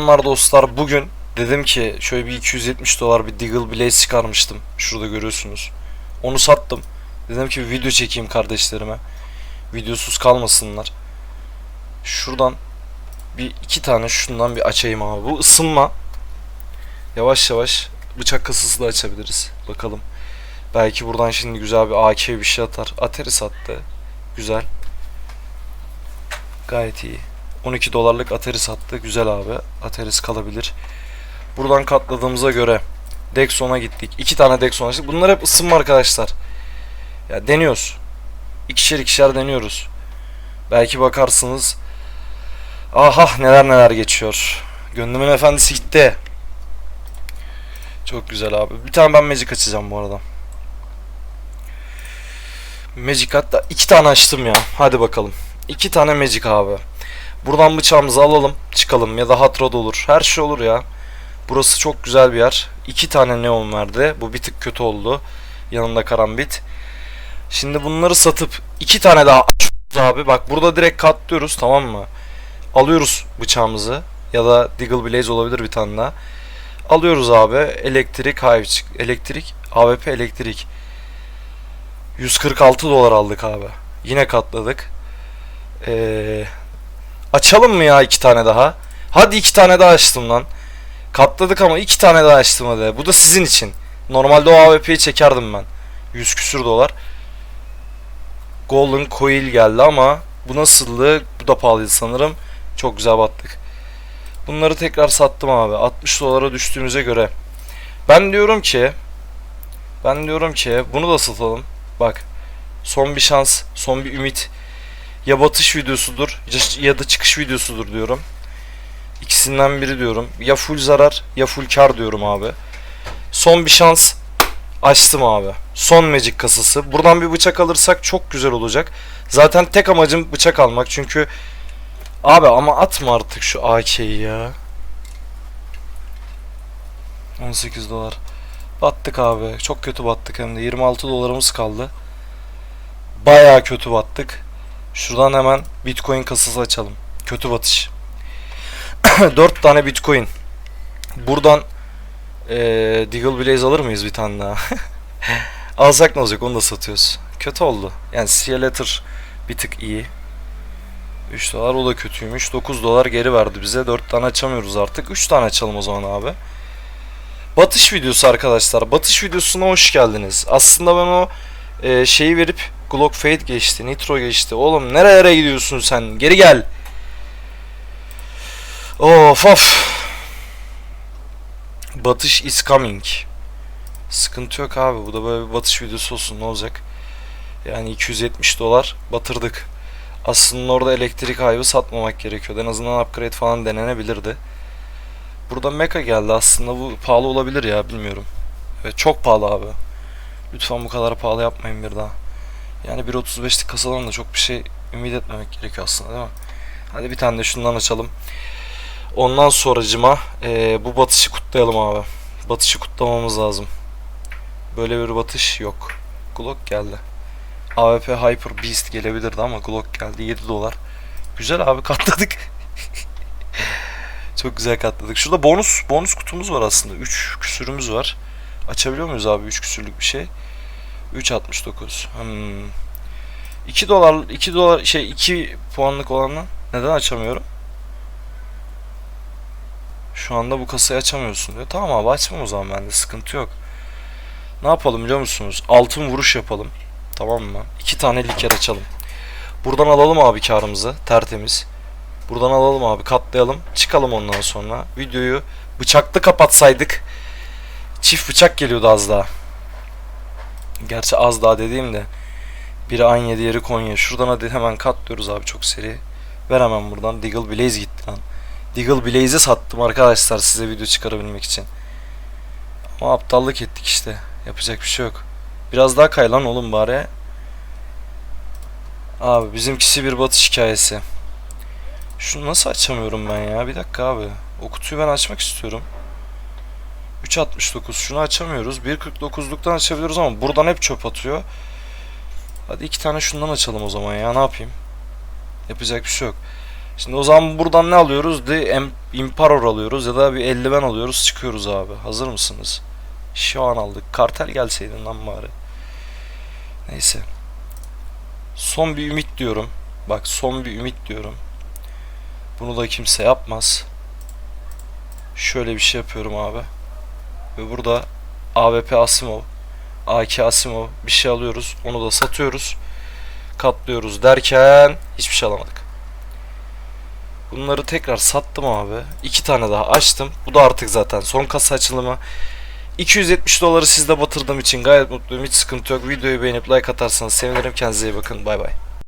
Selamlar dostlar. Bugün dedim ki şöyle bir 270 dolar bir Deagle Blaze çıkarmıştım. Şurada görüyorsunuz. Onu sattım. Dedim ki bir video çekeyim kardeşlerime. Videosuz kalmasınlar. Şuradan bir iki tane şundan bir açayım abi. Bu ısınma. Yavaş yavaş bıçak kasası da açabiliriz. Bakalım. Belki buradan şimdi güzel bir AK bir şey atar. Ateri sattı. Güzel. Gayet iyi. 12 dolarlık Atari sattı. Güzel abi. Atari's kalabilir. Buradan katladığımıza göre Dexon'a gittik. İki tane Dexon açtık. Bunlar hep ısınma arkadaşlar. Ya deniyoruz. İkişer ikişer deniyoruz. Belki bakarsınız. Aha neler neler geçiyor. Gönlümün efendisi gitti. Çok güzel abi. Bir tane ben Magic açacağım bu arada. Magic hatta iki tane açtım ya. Hadi bakalım. İki tane Magic abi. Buradan bıçağımızı alalım çıkalım ya da hot rod olur. Her şey olur ya. Burası çok güzel bir yer. İki tane neon verdi. Bu bir tık kötü oldu. Yanında karambit. Şimdi bunları satıp iki tane daha açıyoruz abi. Bak burada direkt katlıyoruz tamam mı? Alıyoruz bıçağımızı. Ya da Deagle Blaze olabilir bir tane daha. Alıyoruz abi. Elektrik, hive. Elektrik, AWP elektrik. 146 dolar aldık abi. Yine katladık. Eee Açalım mı ya iki tane daha? Hadi iki tane daha açtım lan. Katladık ama iki tane daha açtım hadi. Bu da sizin için. Normalde o AWP'yi çekerdim ben. 100 küsür dolar. Golden Coil geldi ama bu nasıldı? Bu da pahalıydı sanırım. Çok güzel battık. Bunları tekrar sattım abi. 60 dolara düştüğümüze göre. Ben diyorum ki ben diyorum ki bunu da satalım. Bak. Son bir şans, son bir ümit ya batış videosudur ya- da çıkış videosudur diyorum. İkisinden biri diyorum. Ya full zarar ya full kar diyorum abi. Son bir şans açtım abi. Son magic kasası. Buradan bir bıçak alırsak çok güzel olacak. Zaten tek amacım bıçak almak çünkü abi ama atma artık şu AK'yi ya. 18 dolar. Battık abi. Çok kötü battık hem de 26 dolarımız kaldı. Bayağı kötü battık. Şuradan hemen Bitcoin kasası açalım. Kötü batış. 4 tane Bitcoin. Buradan eee Deagle Blaze alır mıyız bir tane daha? Alsak ne olacak onu da satıyoruz. Kötü oldu. Yani See Letter bir tık iyi. 3 dolar o da kötüymüş. 9 dolar geri verdi bize. 4 tane açamıyoruz artık. 3 tane açalım o zaman abi. Batış videosu arkadaşlar. Batış videosuna hoş geldiniz. Aslında ben o e, şeyi verip Glock Fade geçti, Nitro geçti. Oğlum nerelere gidiyorsun sen? Geri gel. Of of. Batış is coming. Sıkıntı yok abi. Bu da böyle bir batış videosu olsun. Ne olacak? Yani 270 dolar batırdık. Aslında orada elektrik hive'ı satmamak gerekiyordu. En azından upgrade falan denenebilirdi. Burada mecha geldi aslında. Bu pahalı olabilir ya bilmiyorum. Evet çok pahalı abi. Lütfen bu kadar pahalı yapmayın bir daha. Yani 1.35'lik kasadan da çok bir şey ümit etmemek gerekiyor aslında değil mi? Hadi bir tane de şundan açalım. Ondan sonracıma eee bu batışı kutlayalım abi. Batışı kutlamamız lazım. Böyle bir batış yok. Glock geldi. AWP Hyper Beast gelebilirdi ama Glock geldi 7 dolar. Güzel abi katladık. Çok güzel katladık. Şurada bonus bonus kutumuz var aslında. 3 küsürümüz var. Açabiliyor muyuz abi 3 küsürlük bir şey? 3.69. Hmm. 2 dolar 2 dolar şey 2 puanlık olanla neden açamıyorum? Şu anda bu kasayı açamıyorsun diyor. Tamam abi açmam o zaman bende sıkıntı yok. Ne yapalım biliyor musunuz? Altın vuruş yapalım. Tamam mı? 2 tane liker açalım. Buradan alalım abi karımızı. Tertemiz. Buradan alalım abi katlayalım. Çıkalım ondan sonra. Videoyu bıçaklı kapatsaydık. Çift bıçak geliyordu az daha. Gerçi az daha dediğimde biri Anya diğeri Konya. Şuradan hadi hemen katlıyoruz abi çok seri. Ver hemen buradan. Deagle Blaze gitti lan. Deagle Blaze'i sattım arkadaşlar size video çıkarabilmek için. Ama aptallık ettik işte. Yapacak bir şey yok. Biraz daha kay lan oğlum bari. Abi bizimkisi bir batış hikayesi. Şunu nasıl açamıyorum ben ya? Bir dakika abi. O kutuyu ben açmak istiyorum. 3.69 şunu açamıyoruz. 1.49'luktan açabiliyoruz ama buradan hep çöp atıyor. Hadi iki tane şundan açalım o zaman ya ne yapayım. Yapacak bir şey yok. Şimdi o zaman buradan ne alıyoruz? The Emperor alıyoruz ya da bir eldiven alıyoruz çıkıyoruz abi. Hazır mısınız? Şu an aldık. Kartel gelseydin lan bari. Neyse. Son bir ümit diyorum. Bak son bir ümit diyorum. Bunu da kimse yapmaz. Şöyle bir şey yapıyorum abi. Ve burada AWP Asimov, AK Asimov bir şey alıyoruz. Onu da satıyoruz. Katlıyoruz derken hiçbir şey alamadık. Bunları tekrar sattım abi. İki tane daha açtım. Bu da artık zaten son kasa açılımı. 270 doları sizde batırdığım için gayet mutluyum. Hiç sıkıntı yok. Videoyu beğenip like atarsanız sevinirim. Kendinize iyi bakın. Bay bay.